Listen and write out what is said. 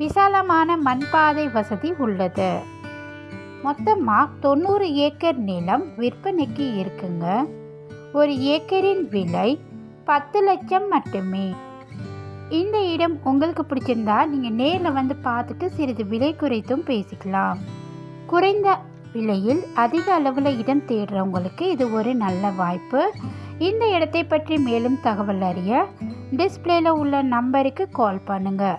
விசாலமான மண்பாதை வசதி உள்ளது. மொத்தமாக தொண்ணூறு ஏக்கர் நிலம் விற்பனைக்கு இருக்குங்க. ஒரு ஏக்கரின் விலை பத்து லட்சம் மட்டுமே. இந்த இடம் உங்களுக்கு பிடிச்சிருந்தா நீங்கள் நேரில் வந்து பார்த்துட்டு சிறிது விலை குறைத்தும் பேசிக்கலாம். குறைந்த விலையில் அதிக அளவில் இடம் தேடுறவங்களுக்கு இது ஒரு நல்ல வாய்ப்பு. இந்த இடத்தை பற்றி மேலும் தகவல் அறிய டிஸ்பிளேல உள்ள நம்பருக்கு கால் பண்ணுங்கள்